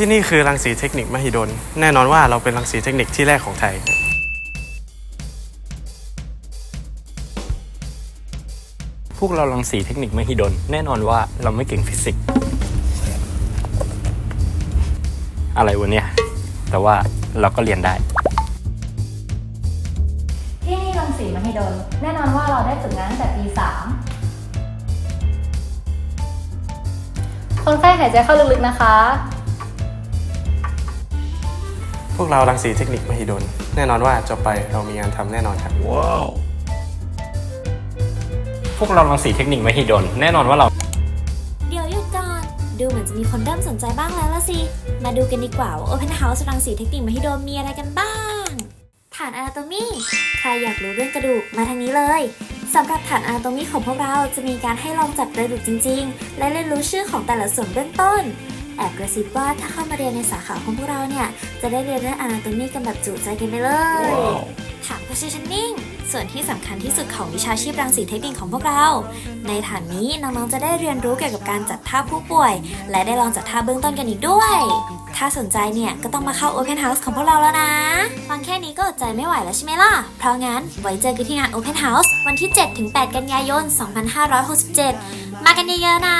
ที่นี่คือรังสีเทคนิคมหิดล แน่นอนว่าเราเป็นรังสีเทคนิคที่แรกของไทย พวกเราลังสีเทคนิคมหิดล แน่นอนว่าเราไม่เก่งฟิสิกส์อะไรวะเนี่ย แต่ว่าเราก็เรียนได้ ที่นี่รังสีมหิดล แน่นอนว่าเราได้ฝึกงานตั้งแต่ปี3คนไข้หายใจเข้าลึกๆนะคะ พวกเรารังสีเทคนิคมหิดล แน่นอนว่าจบไปเรามีงานทำแน่นอนครับพวกเราลังสีเทคนิคมหิดลแน่นอนว่าเรา เดี๋ยวหยุดก่อน ดูเหมือนจะมีคนเริ่มสนใจบ้างแล้วละสิ มาดูกันดีกว่าว่า Open House รังสีเทคนิคมหิดลมีอะไรกันบ้าง ฐาน Anatomy ใครอยากรู้เรื่องกระดูกมาทางนี้เลยสำหรับฐาน Anatomy ของพวกเราจะมีการให้ลองจับกระดูกจริง ๆ และเรียนรู้ชื่อของแต่ละส่วนเบื้องต้น แอบกระซิบว่าถ้าเข้ามาเรียนในสาขาของพวกเราเนี่ย จะได้เรียนเรื่อง Anatomy กันแบบจุใจกันไปเลยฐาน Positioning ส่วนที่สำคัญที่สุดของวิชาชีพรังสีเทคนิคของพวกเรา ในฐานนี้น้องๆจะได้เรียนรู้เกี่ยวกับการจัดท่าผู้ป่วย และได้ลองจัดท่าเบื้องต้นกันอีกด้วย ถ้าสนใจเนี่ยก็ต้องมาเข้า Open House ของพวกเราแล้วนะ ฟังแค่นี้ก็อดใจไม่ไหวแล้วใช่ไหมล่ะ เพราะงั้นไว้เจอกันที่งาน Open House วันที่ 7-8 กันยายน 2567 มากันเยอะๆนะ